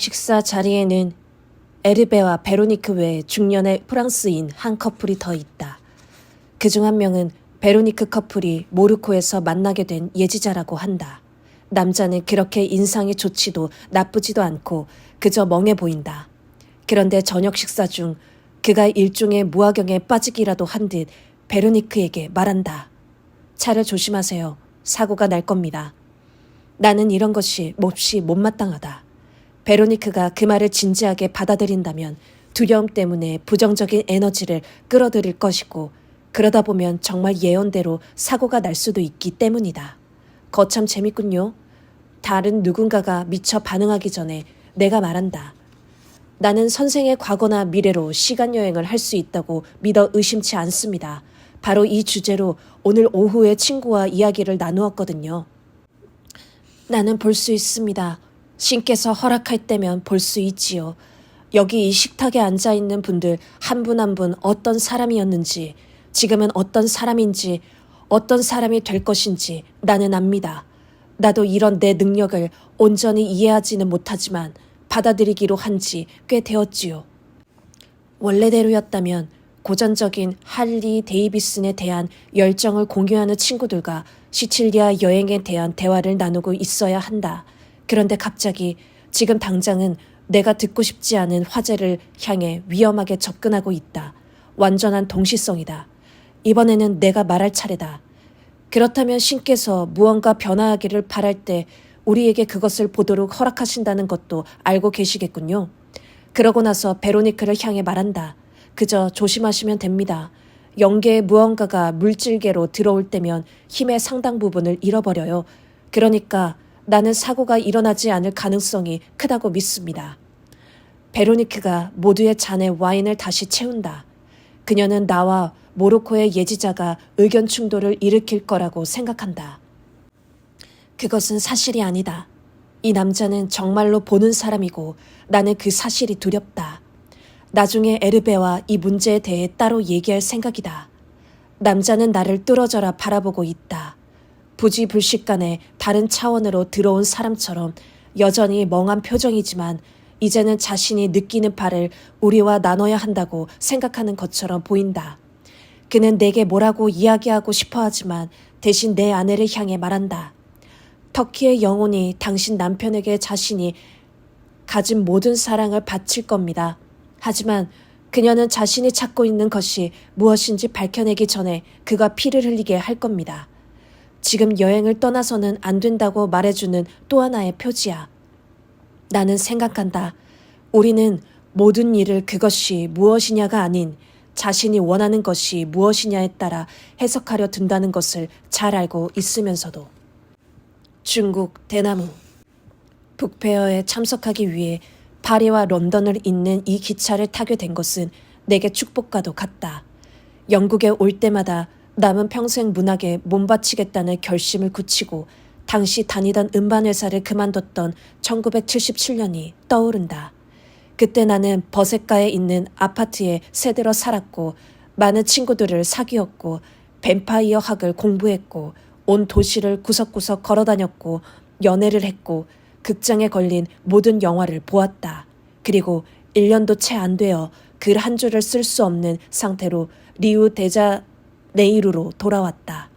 식사 자리에는 에르베와 베로니크 외에 중년의 프랑스인 한 커플이 더 있다. 그 중 한 명은 베로니크 커플이 모르코에서 만나게 된 예지자라고 한다. 남자는 그렇게 인상이 좋지도 나쁘지도 않고 그저 멍해 보인다. 그런데 저녁 식사 중 그가 일종의 무화경에 빠지기라도 한 듯 베로니크에게 말한다. 차를 조심하세요. 사고가 날 겁니다. 나는 이런 것이 몹시 못마땅하다. 베로니크가 그 말을 진지하게 받아들인다면 두려움 때문에 부정적인 에너지를 끌어들일 것이고 그러다 보면 정말 예언대로 사고가 날 수도 있기 때문이다. 거참 재밌군요. 다른 누군가가 미처 반응하기 전에 내가 말한다. 나는 선생의 과거나 미래로 시간 여행을 할 수 있다고 믿어 의심치 않습니다. 바로 이 주제로 오늘 오후에 친구와 이야기를 나누었거든요. 나는 볼 수 있습니다. 신께서 허락할 때면 볼 수 있지요. 여기 이 식탁에 앉아 있는 분들 한 분 한 분 어떤 사람이었는지, 지금은 어떤 사람인지, 어떤 사람이 될 것인지 나는 압니다. 나도 이런 내 능력을 온전히 이해하지는 못하지만 받아들이기로 한 지 꽤 되었지요. 원래대로였다면 고전적인 할리 데이비슨에 대한 열정을 공유하는 친구들과 시칠리아 여행에 대한 대화를 나누고 있어야 한다. 그런데 갑자기 지금 당장은 내가 듣고 싶지 않은 화제를 향해 위험하게 접근하고 있다. 완전한 동시성이다. 이번에는 내가 말할 차례다. 그렇다면 신께서 무언가 변화하기를 바랄 때 우리에게 그것을 보도록 허락하신다는 것도 알고 계시겠군요. 그러고 나서 베로니크를 향해 말한다. 그저 조심하시면 됩니다. 영계의 무언가가 물질계로 들어올 때면 힘의 상당 부분을 잃어버려요. 그러니까 나는 사고가 일어나지 않을 가능성이 크다고 믿습니다. 베로니크가 모두의 잔에 와인을 다시 채운다. 그녀는 나와 모로코의 예지자가 의견 충돌을 일으킬 거라고 생각한다. 그것은 사실이 아니다. 이 남자는 정말로 보는 사람이고 나는 그 사실이 두렵다. 나중에 에르베와 이 문제에 대해 따로 얘기할 생각이다. 남자는 나를 뚫어져라 바라보고 있다. 부지불식간에 다른 차원으로 들어온 사람처럼 여전히 멍한 표정이지만 이제는 자신이 느끼는 바를 우리와 나눠야 한다고 생각하는 것처럼 보인다. 그는 내게 뭐라고 이야기하고 싶어 하지만 대신 내 아내를 향해 말한다. 터키의 영혼이 당신 남편에게 자신이 가진 모든 사랑을 바칠 겁니다. 하지만 그녀는 자신이 찾고 있는 것이 무엇인지 밝혀내기 전에 그가 피를 흘리게 할 겁니다. 지금 여행을 떠나서는 안 된다고 말해주는 또 하나의 표지야. 나는 생각한다. 우리는 모든 일을 그것이 무엇이냐가 아닌 자신이 원하는 것이 무엇이냐에 따라 해석하려 든다는 것을 잘 알고 있으면서도. 중국 대나무. 북페어에 참석하기 위해 파리와 런던을 잇는 이 기차를 타게 된 것은 내게 축복과도 같다. 영국에 올 때마다 남은 평생 문학에 몸바치겠다는 결심을 굳히고 당시 다니던 음반회사를 그만뒀던 1977년이 떠오른다. 그때 나는 버셋가에 있는 아파트에 새들어 살았고 많은 친구들을 사귀었고 뱀파이어 학을 공부했고 온 도시를 구석구석 걸어 다녔고 연애를 했고 극장에 걸린 모든 영화를 보았다. 그리고 1년도 채 안 되어 글 한 줄을 쓸 수 없는 상태로 리우 데자 네이루로 돌아왔다.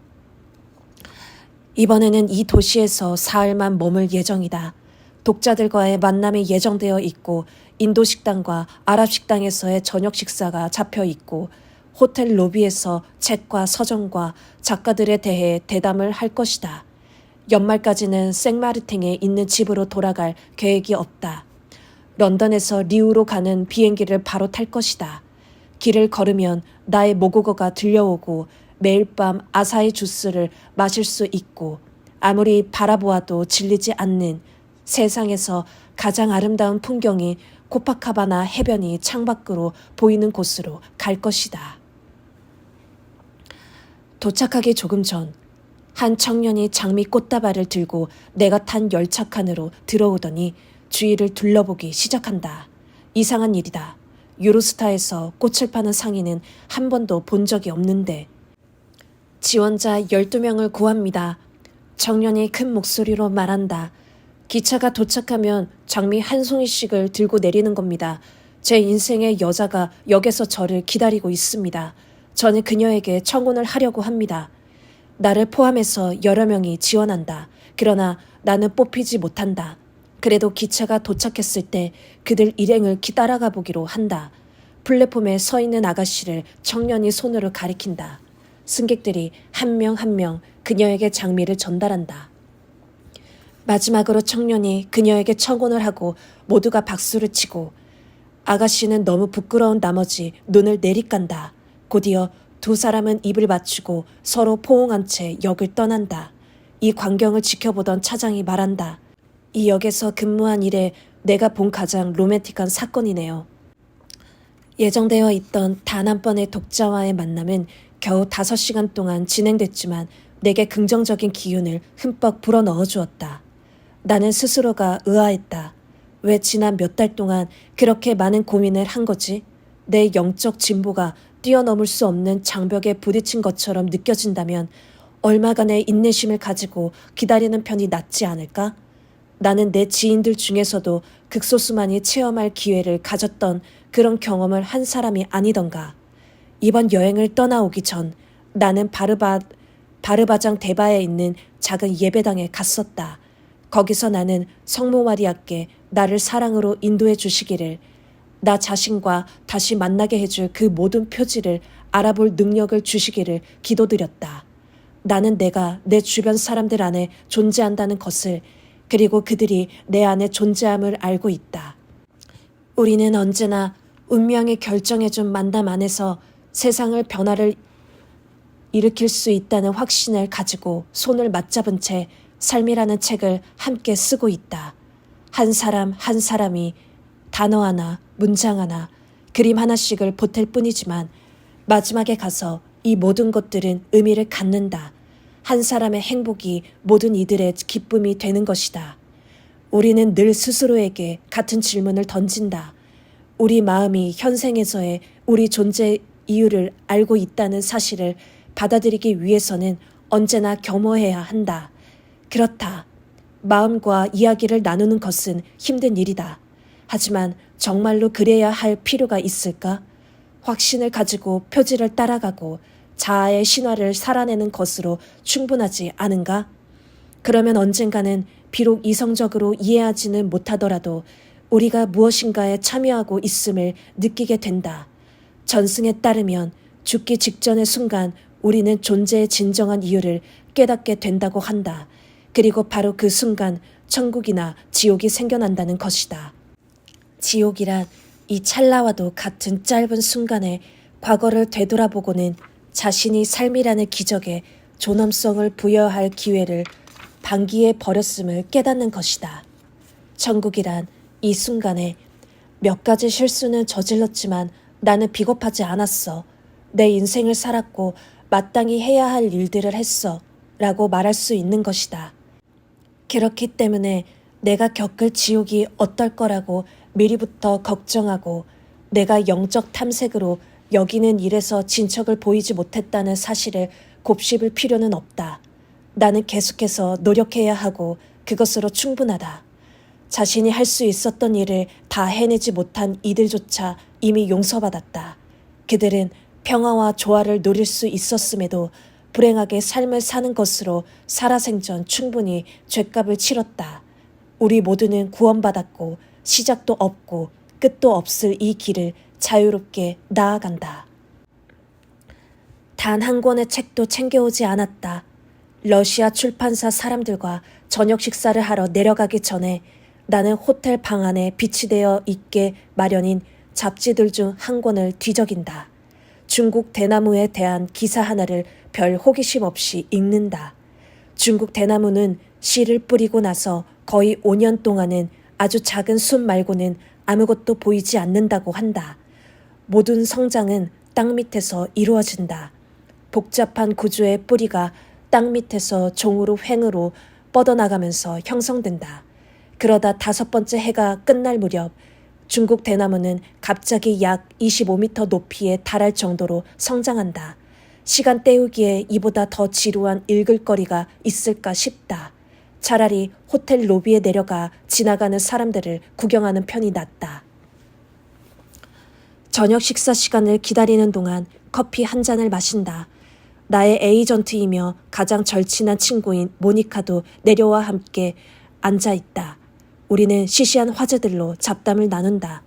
이번에는 이 도시에서 사흘만 머물 예정이다. 독자들과의 만남이 예정되어 있고 인도 식당과 아랍 식당에서의 저녁 식사가 잡혀 있고 호텔 로비에서 책과 서점과 작가들에 대해 대담을 할 것이다. 연말까지는 생마르탱에 있는 집으로 돌아갈 계획이 없다. 런던에서 리우로 가는 비행기를 바로 탈 것이다. 길을 걸으면 나의 모국어가 들려오고 매일 밤 아사히 주스를 마실 수 있고 아무리 바라보아도 질리지 않는 세상에서 가장 아름다운 풍경이 코파카바나 해변이 창밖으로 보이는 곳으로 갈 것이다. 도착하기 조금 전 한 청년이 장미 꽃다발을 들고 내가 탄 열차 칸으로 들어오더니 주위를 둘러보기 시작한다. 이상한 일이다. 유로스타에서 꽃을 파는 상인은 한 번도 본 적이 없는데 지원자 12명을 구합니다. 청년이 큰 목소리로 말한다. 기차가 도착하면 장미 한 송이씩을 들고 내리는 겁니다. 제 인생의 여자가 역에서 저를 기다리고 있습니다. 저는 그녀에게 청혼을 하려고 합니다. 나를 포함해서 여러 명이 지원한다. 그러나 나는 뽑히지 못한다. 그래도 기차가 도착했을 때 그들 일행을 기 따라가 보기로 한다. 플랫폼에 서 있는 아가씨를 청년이 손으로 가리킨다. 승객들이 한 명 한 명 그녀에게 장미를 전달한다. 마지막으로 청년이 그녀에게 청혼을 하고 모두가 박수를 치고 아가씨는 너무 부끄러운 나머지 눈을 내리깐다. 곧이어 두 사람은 입을 맞추고 서로 포옹한 채 역을 떠난다. 이 광경을 지켜보던 차장이 말한다. 이 역에서 근무한 이래 내가 본 가장 로맨틱한 사건이네요. 예정되어 있던 단 한 번의 독자와의 만남은 겨우 다섯 시간 동안 진행됐지만 내게 긍정적인 기운을 흠뻑 불어넣어 주었다. 나는 스스로가 의아했다. 왜 지난 몇 달 동안 그렇게 많은 고민을 한 거지? 내 영적 진보가 뛰어넘을 수 없는 장벽에 부딪힌 것처럼 느껴진다면 얼마간의 인내심을 가지고 기다리는 편이 낫지 않을까? 나는 내 지인들 중에서도 극소수만이 체험할 기회를 가졌던 그런 경험을 한 사람이 아니던가. 이번 여행을 떠나오기 전 나는 바르바, 바르바장 대바에 있는 작은 예배당에 갔었다. 거기서 나는 성모 마리아께 나를 사랑으로 인도해 주시기를 나 자신과 다시 만나게 해줄 그 모든 표지를 알아볼 능력을 주시기를 기도드렸다. 나는 내가 내 주변 사람들 안에 존재한다는 것을 그리고 그들이 내 안에 존재함을 알고 있다. 우리는 언제나 운명이 결정해준 만남 안에서 세상을 변화를 일으킬 수 있다는 확신을 가지고 손을 맞잡은 채 삶이라는 책을 함께 쓰고 있다. 한 사람 한 사람이 단어 하나, 문장 하나, 그림 하나씩을 보탤 뿐이지만 마지막에 가서 이 모든 것들은 의미를 갖는다. 한 사람의 행복이 모든 이들의 기쁨이 되는 것이다. 우리는 늘 스스로에게 같은 질문을 던진다. 우리 마음이 현생에서의 우리 존재 이유를 알고 있다는 사실을 받아들이기 위해서는 언제나 겸허해야 한다. 그렇다. 마음과 이야기를 나누는 것은 힘든 일이다. 하지만 정말로 그래야 할 필요가 있을까? 확신을 가지고 표지를 따라가고 자아의 신화를 살아내는 것으로 충분하지 않은가? 그러면 언젠가는 비록 이성적으로 이해하지는 못하더라도 우리가 무엇인가에 참여하고 있음을 느끼게 된다. 전승에 따르면 죽기 직전의 순간 우리는 존재의 진정한 이유를 깨닫게 된다고 한다. 그리고 바로 그 순간 천국이나 지옥이 생겨난다는 것이다. 지옥이란 이 찰나와도 같은 짧은 순간에 과거를 되돌아보고는 자신이 삶이라는 기적에 존엄성을 부여할 기회를 방기에 버렸음을 깨닫는 것이다. 천국이란 이 순간에 몇 가지 실수는 저질렀지만 나는 비겁하지 않았어. 내 인생을 살았고 마땅히 해야 할 일들을 했어. 라고 말할 수 있는 것이다. 그렇기 때문에 내가 겪을 지옥이 어떨 거라고 미리부터 걱정하고 내가 영적 탐색으로 여기는 일에서 진척을 보이지 못했다는 사실을 곱씹을 필요는 없다. 나는 계속해서 노력해야 하고 그것으로 충분하다. 자신이 할 수 있었던 일을 다 해내지 못한 이들조차 이미 용서받았다. 그들은 평화와 조화를 누릴 수 있었음에도 불행하게 삶을 사는 것으로 살아생전 충분히 죗값을 치렀다. 우리 모두는 구원받았고 시작도 없고 끝도 없을 이 길을 자유롭게 나아간다. 단 한 권의 책도 챙겨오지 않았다. 러시아 출판사 사람들과 저녁 식사를 하러 내려가기 전에 나는 호텔 방 안에 비치 되어 있게 마련인 잡지들 중 한 권을 뒤적인다. 중국 대나무에 대한 기사 하나를 별 호기심 없이 읽는다. 중국 대나무는 씨를 뿌리고 나서 거의 5년 동안은 아주 작은 숲 말고는 아무것도 보이지 않는다고 한다. 모든 성장은 땅 밑에서 이루어진다. 복잡한 구조의 뿌리가 땅 밑에서 종으로 횡으로 뻗어나가면서 형성된다. 그러다 다섯 번째 해가 끝날 무렵 중국 대나무는 갑자기 약 25m 높이에 달할 정도로 성장한다. 시간 때우기에 이보다 더 지루한 읽을 거리가 있을까 싶다. 차라리 호텔 로비에 내려가 지나가는 사람들을 구경하는 편이 낫다. 저녁 식사 시간을 기다리는 동안 커피 한 잔을 마신다. 나의 에이전트이며 가장 절친한 친구인 모니카도 내려와 함께 앉아 있다. 우리는 시시한 화제들로 잡담을 나눈다.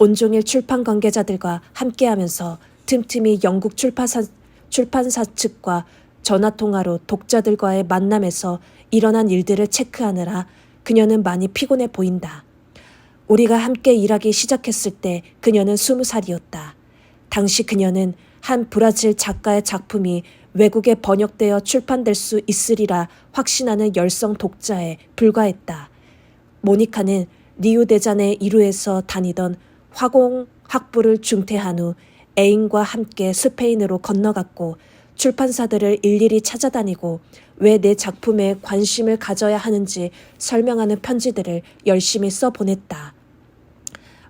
온종일 출판 관계자들과 함께하면서 틈틈이 영국 출판사, 출판사 측과 전화 통화로 독자들과의 만남에서 일어난 일들을 체크하느라 그녀는 많이 피곤해 보인다. 우리가 함께 일하기 시작했을 때 그녀는 스무 살이었다. 당시 그녀는 한 브라질 작가의 작품이 외국에 번역되어 출판될 수 있으리라 확신하는 열성 독자에 불과했다. 모니카는 리우 대잔의 이루에서 다니던 화공 학부를 중퇴한 후 애인과 함께 스페인으로 건너갔고 출판사들을 일일이 찾아다니고 왜 내 작품에 관심을 가져야 하는지 설명하는 편지들을 열심히 써 보냈다.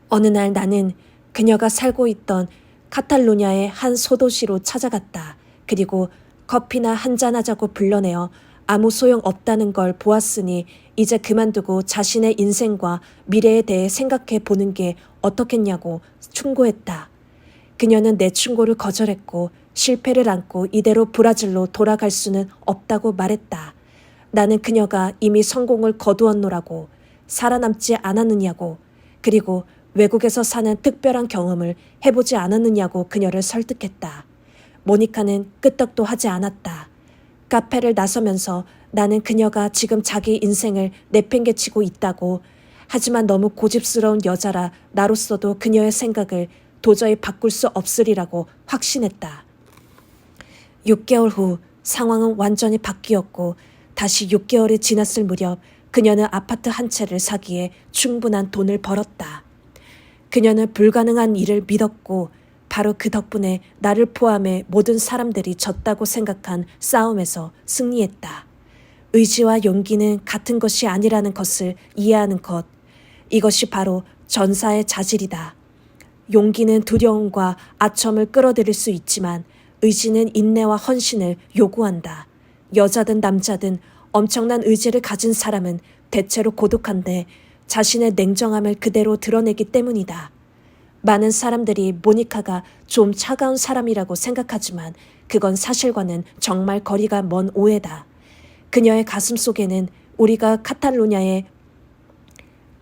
어느 날 나는 그녀가 살고 있던 카탈로냐의 한 소도시로 찾아갔다. 그리고 커피나 한잔하자고 불러내어 아무 소용 없다는 걸 보았으니 이제 그만두고 자신의 인생과 미래에 대해 생각해 보는 게 어떻겠냐고 충고했다. 그녀는 내 충고를 거절했고 실패를 안고 이대로 브라질로 돌아갈 수는 없다고 말했다. 나는 그녀가 이미 성공을 거두었노라고 살아남지 않았느냐고 그리고 외국에서 사는 특별한 경험을 해보지 않았느냐고 그녀를 설득했다. 모니카는 끄떡도 하지 않았다. 카페를 나서면서 나는 그녀가 지금 자기 인생을 내팽개치고 있다고 하지만 너무 고집스러운 여자라 나로서도 그녀의 생각을 도저히 바꿀 수 없으리라고 확신했다. 6개월 후 상황은 완전히 바뀌었고 다시 6개월이 지났을 무렵 그녀는 아파트 한 채를 사기에 충분한 돈을 벌었다. 그녀는 불가능한 일을 믿었고 바로 그 덕분에 나를 포함해 모든 사람들이 졌다고 생각한 싸움에서 승리했다. 의지와 용기는 같은 것이 아니라는 것을 이해하는 것. 이것이 바로 전사의 자질이다. 용기는 두려움과 아첨을 끌어들일 수 있지만 의지는 인내와 헌신을 요구한다. 여자든 남자든 엄청난 의지를 가진 사람은 대체로 고독한데 자신의 냉정함을 그대로 드러내기 때문이다. 많은 사람들이 모니카가 좀 차가운 사람이라고 생각하지만 그건 사실과는 정말 거리가 먼 오해다. 그녀의 가슴 속에는 우리가 카탈로냐의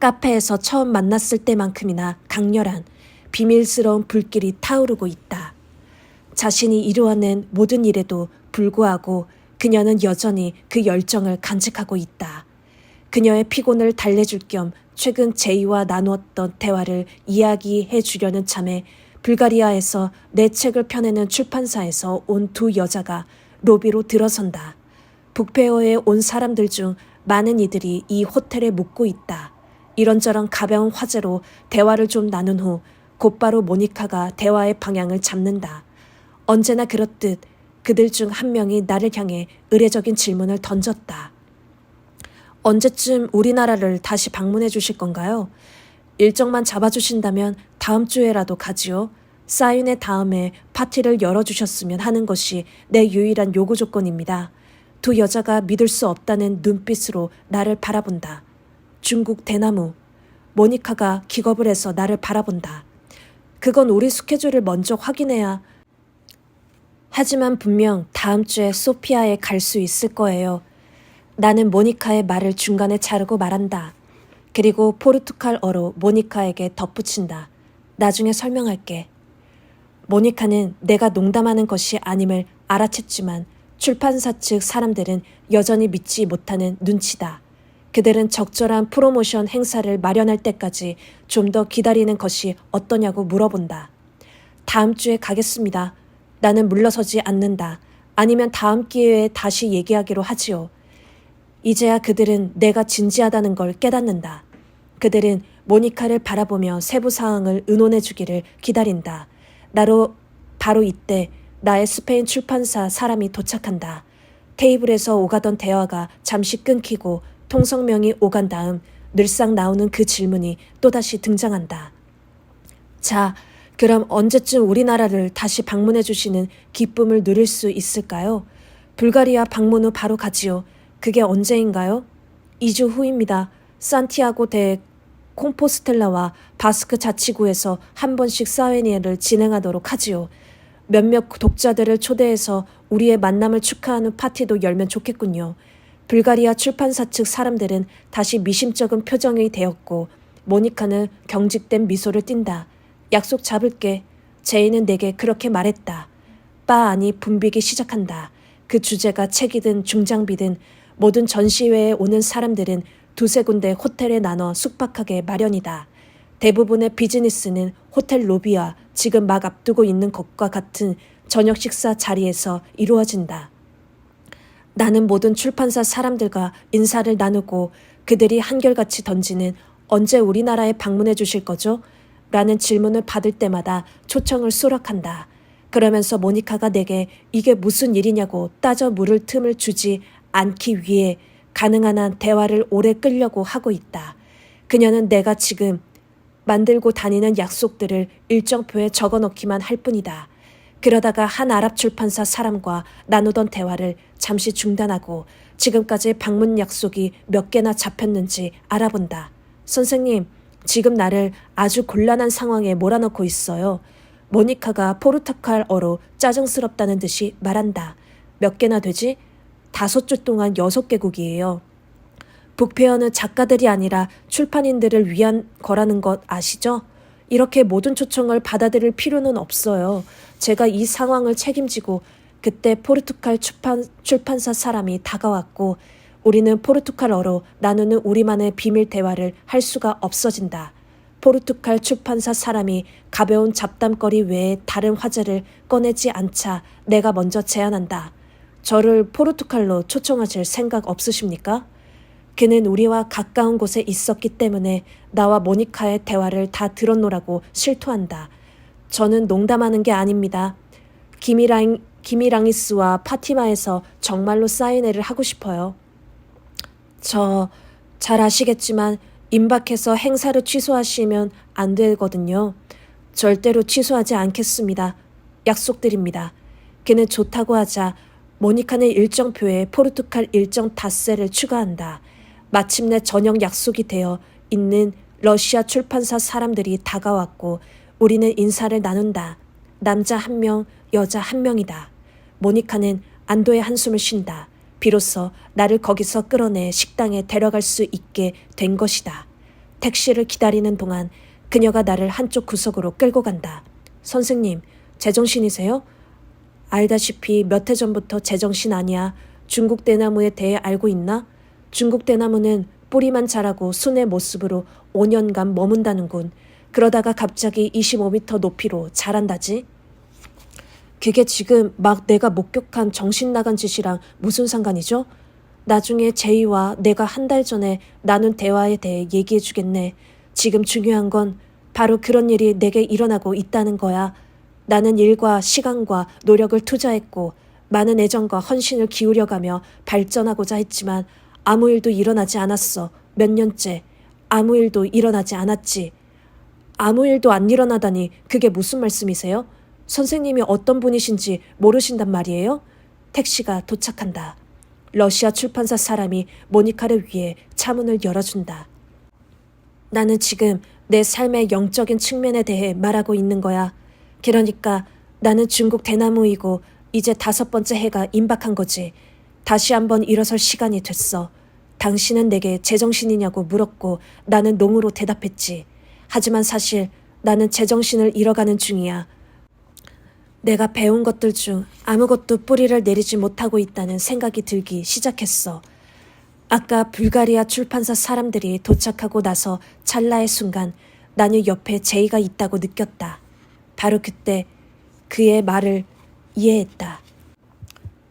카페에서 처음 만났을 때만큼이나 강렬한 비밀스러운 불길이 타오르고 있다. 자신이 이루어낸 모든 일에도 불구하고 그녀는 여전히 그 열정을 간직하고 있다. 그녀의 피곤을 달래줄 겸 최근 제이와 나누었던 대화를 이야기해 주려는 참에 불가리아에서 내 책을 펴내는 출판사에서 온 두 여자가 로비로 들어선다. 북페어에 온 사람들 중 많은 이들이 이 호텔에 묵고 있다. 이런저런 가벼운 화제로 대화를 좀 나눈 후 곧바로 모니카가 대화의 방향을 잡는다. 언제나 그렇듯 그들 중 한 명이 나를 향해 의례적인 질문을 던졌다. 언제쯤 우리나라를 다시 방문해 주실 건가요? 일정만 잡아주신다면 다음 주에라도 가지요. 사인회 다음에 파티를 열어주셨으면 하는 것이 내 유일한 요구 조건입니다. 두 여자가 믿을 수 없다는 눈빛으로 나를 바라본다. 중국 대나무. 모니카가 기겁을 해서 나를 바라본다. 그건 우리 스케줄을 먼저 확인해야. 하지만 분명 다음 주에 소피아에 갈 수 있을 거예요. 나는 모니카의 말을 중간에 자르고 말한다. 그리고 포르투갈어로 모니카에게 덧붙인다. 나중에 설명할게. 모니카는 내가 농담하는 것이 아님을 알아챘지만 출판사 측 사람들은 여전히 믿지 못하는 눈치다. 그들은 적절한 프로모션 행사를 마련할 때까지 좀 더 기다리는 것이 어떠냐고 물어본다. 다음 주에 가겠습니다. 나는 물러서지 않는다. 아니면 다음 기회에 다시 얘기하기로 하지요. 이제야 그들은 내가 진지하다는 걸 깨닫는다. 그들은 모니카를 바라보며 세부 사항을 의논해 주기를 기다린다. 나로 바로 이때 나의 스페인 출판사 사람이 도착한다. 테이블에서 오가던 대화가 잠시 끊기고 통성명이 오간 다음 늘상 나오는 그 질문이 또다시 등장한다. 자, 그럼 언제쯤 우리나라를 다시 방문해 주시는 기쁨을 누릴 수 있을까요? 불가리아 방문 후 바로 가지요. 그게 언제인가요? 2주 후입니다. 산티아고 대 콤포스텔라와 바스크 자치구에서 한 번씩 사회니에를 진행하도록 하지요. 몇몇 독자들을 초대해서 우리의 만남을 축하하는 파티도 열면 좋겠군요. 불가리아 출판사 측 사람들은 다시 미심쩍은 표정이 되었고 모니카는 경직된 미소를 띈다. 약속 잡을게. 제이는 내게 그렇게 말했다. 바 안이 붐비기 시작한다. 그 주제가 책이든 중장비든 모든 전시회에 오는 사람들은 두세 군데 호텔에 나눠 숙박하게 마련이다. 대부분의 비즈니스는 호텔 로비와 지금 막 앞두고 있는 것과 같은 저녁 식사 자리에서 이루어진다. 나는 모든 출판사 사람들과 인사를 나누고 그들이 한결같이 던지는 언제 우리나라에 방문해 주실 거죠? 라는 질문을 받을 때마다 초청을 수락한다. 그러면서 모니카가 내게 이게 무슨 일이냐고 따져 물을 틈을 주지 않기 위해 가능한 한 대화를 오래 끌려고 하고 있다. 그녀는 내가 지금 만들고 다니는 약속들을 일정표에 적어 놓기만 할 뿐이다. 그러다가 한 아랍 출판사 사람과 나누던 대화를 잠시 중단하고 지금까지 방문 약속이 몇 개나 잡혔는지 알아본다. 선생님, 지금 나를 아주 곤란한 상황에 몰아넣고 있어요. 모니카가 포르투갈어로 짜증스럽다는 듯이 말한다. 몇 개나 되지? 다섯 주 동안 여섯 개국이에요. 북페어는 작가들이 아니라 출판인들을 위한 거라는 것 아시죠? 이렇게 모든 초청을 받아들일 필요는 없어요. 제가 이 상황을 책임지고 그때 포르투갈 출판, 출판사 사람이 다가왔고 우리는 포르투갈어로 나누는 우리만의 비밀 대화를 할 수가 없어진다. 포르투갈 출판사 사람이 가벼운 잡담거리 외에 다른 화제를 꺼내지 않자 내가 먼저 제안한다. 저를 포르투갈로 초청하실 생각 없으십니까? 그는 우리와 가까운 곳에 있었기 때문에 나와 모니카의 대화를 다 들었노라고 실토한다. 저는 농담하는 게 아닙니다. 기미랑, 기미랑이스와 파티마에서 정말로 사인회를 하고 싶어요. 저 잘 아시겠지만 임박해서 행사를 취소하시면 안 되거든요. 절대로 취소하지 않겠습니다. 약속드립니다. 그는 좋다고 하자 모니카는 일정표에 포르투갈 일정 닷새를 추가한다. 마침내 저녁 약속이 되어 있는 러시아 출판사 사람들이 다가왔고 우리는 인사를 나눈다. 남자 한 명, 여자 한 명이다. 모니카는 안도의 한숨을 쉰다. 비로소 나를 거기서 끌어내 식당에 데려갈 수 있게 된 것이다. 택시를 기다리는 동안 그녀가 나를 한쪽 구석으로 끌고 간다. 선생님, 제정신이세요? 알다시피 몇 해 전부터 제정신 아니야. 중국 대나무에 대해 알고 있나? 중국 대나무는 뿌리만 자라고 순의 모습으로 5년간 머문다는군. 그러다가 갑자기 25m 높이로 자란다지. 그게 지금 막 내가 목격한 정신 나간 짓이랑 무슨 상관이죠? 나중에 제이와 내가 한 달 전에 나눈 대화에 대해 얘기해 주겠네. 지금 중요한 건 바로 그런 일이 내게 일어나고 있다는 거야. 나는 일과 시간과 노력을 투자했고 많은 애정과 헌신을 기울여가며 발전하고자 했지만 아무 일도 일어나지 않았어. 몇 년째. 아무 일도 일어나지 않았지. 아무 일도 안 일어나다니 그게 무슨 말씀이세요? 선생님이 어떤 분이신지 모르신단 말이에요? 택시가 도착한다. 러시아 출판사 사람이 모니카를 위해 차문을 열어준다. 나는 지금 내 삶의 영적인 측면에 대해 말하고 있는 거야. 그러니까 나는 중국 대나무이고 이제 다섯 번째 해가 임박한 거지. 다시 한번 일어설 시간이 됐어. 당신은 내게 제정신이냐고 물었고 나는 농으로 대답했지. 하지만 사실 나는 제정신을 잃어가는 중이야. 내가 배운 것들 중 아무것도 뿌리를 내리지 못하고 있다는 생각이 들기 시작했어. 아까 불가리아 출판사 사람들이 도착하고 나서 찰나의 순간 나는 옆에 제이가 있다고 느꼈다. 바로 그때 그의 말을 이해했다.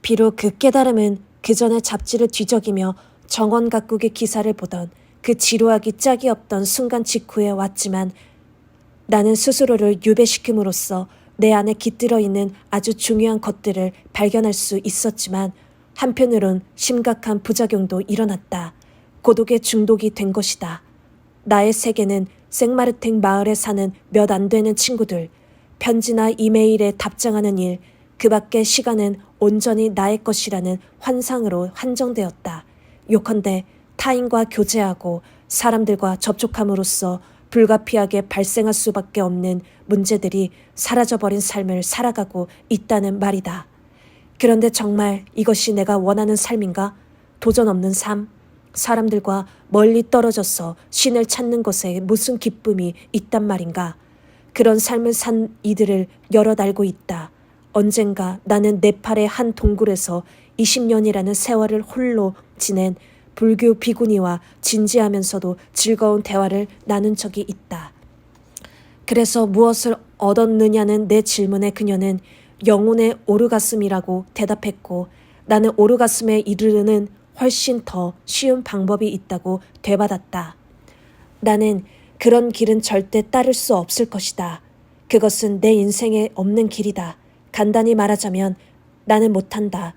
비록 그 깨달음은 그 전에 잡지를 뒤적이며 정원 각국의 기사를 보던 그 지루하기 짝이 없던 순간 직후에 왔지만 나는 스스로를 유배시킴으로써 내 안에 깃들어 있는 아주 중요한 것들을 발견할 수 있었지만 한편으론 심각한 부작용도 일어났다. 고독에 중독이 된 것이다. 나의 세계는 생마르탱 마을에 사는 몇 안 되는 친구들, 편지나 이메일에 답장하는 일, 그 밖의 시간은 온전히 나의 것이라는 환상으로 한정되었다. 요컨대 타인과 교제하고 사람들과 접촉함으로써 불가피하게 발생할 수밖에 없는 문제들이 사라져버린 삶을 살아가고 있다는 말이다. 그런데 정말 이것이 내가 원하는 삶인가? 도전 없는 삶? 사람들과 멀리 떨어져서 신을 찾는 것에 무슨 기쁨이 있단 말인가? 그런 삶을 산 이들을 여럿 알고 있다. 언젠가 나는 네팔의 한 동굴에서 20년이라는 세월을 홀로 지낸 불교 비구니와 진지하면서도 즐거운 대화를 나눈 적이 있다. 그래서 무엇을 얻었느냐는 내 질문에 그녀는 영혼의 오르가슴이라고 대답했고 나는 오르가슴에 이르르는 훨씬 더 쉬운 방법이 있다고 되받았다. 나는 그런 길은 절대 따를 수 없을 것이다. 그것은 내 인생에 없는 길이다. 간단히 말하자면 나는 못한다.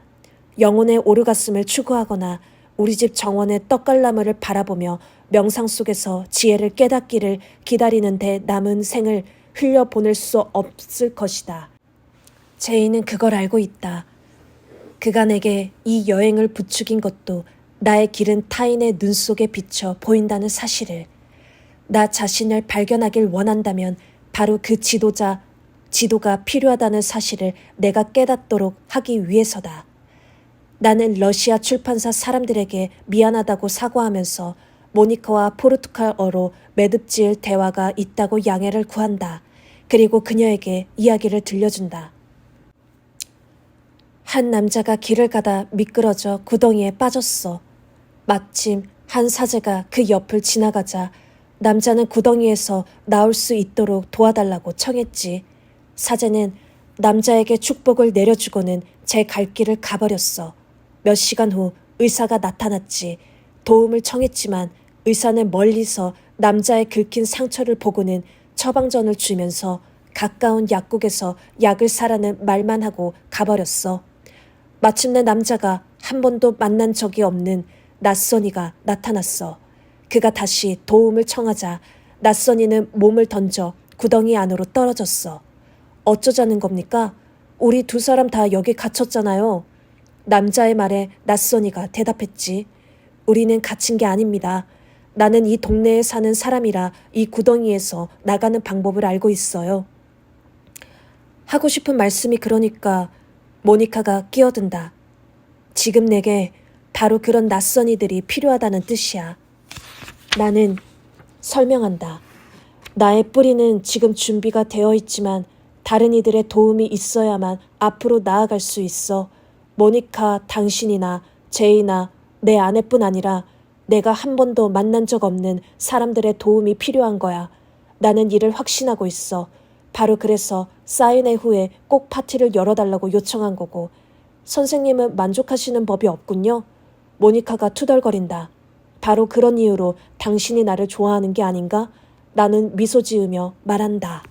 영혼의 오르가슴을 추구하거나 우리 집 정원의 떡갈나무를 바라보며 명상 속에서 지혜를 깨닫기를 기다리는데 남은 생을 흘려보낼 수 없을 것이다. 제이는 그걸 알고 있다. 그가 내게 이 여행을 부추긴 것도 나의 길은 타인의 눈 속에 비쳐 보인다는 사실을 나 자신을 발견하길 원한다면 바로 그 지도자, 지도가 필요하다는 사실을 내가 깨닫도록 하기 위해서다. 나는 러시아 출판사 사람들에게 미안하다고 사과하면서 모니카와 포르투갈어로 매듭지을 대화가 있다고 양해를 구한다. 그리고 그녀에게 이야기를 들려준다. 한 남자가 길을 가다 미끄러져 구덩이에 빠졌어. 마침 한 사제가 그 옆을 지나가자 남자는 구덩이에서 나올 수 있도록 도와달라고 청했지. 사제는 남자에게 축복을 내려주고는 제 갈 길을 가버렸어. 몇 시간 후 의사가 나타났지. 도움을 청했지만 의사는 멀리서 남자의 긁힌 상처를 보고는 처방전을 주면서 가까운 약국에서 약을 사라는 말만 하고 가버렸어. 마침내 남자가 한 번도 만난 적이 없는 낯선이가 나타났어. 그가 다시 도움을 청하자 낯선이는 몸을 던져 구덩이 안으로 떨어졌어. 어쩌자는 겁니까? 우리 두 사람 다 여기 갇혔잖아요. 남자의 말에 낯선이가 대답했지. 우리는 갇힌 게 아닙니다. 나는 이 동네에 사는 사람이라 이 구덩이에서 나가는 방법을 알고 있어요. 하고 싶은 말씀이 그러니까 모니카가 끼어든다. 지금 내게 바로 그런 낯선 이들이 필요하다는 뜻이야. 나는 설명한다. 나의 뿌리는 지금 준비가 되어 있지만 다른 이들의 도움이 있어야만 앞으로 나아갈 수 있어. 모니카, 당신이나 제이나 내 아내뿐 아니라 내가 한 번도 만난 적 없는 사람들의 도움이 필요한 거야. 나는 이를 확신하고 있어. 바로 그래서 사인회 후에 꼭 파티를 열어달라고 요청한 거고. 선생님은 만족하시는 법이 없군요. 모니카가 투덜거린다. 바로 그런 이유로 당신이 나를 좋아하는 게 아닌가? 나는 미소 지으며 말한다.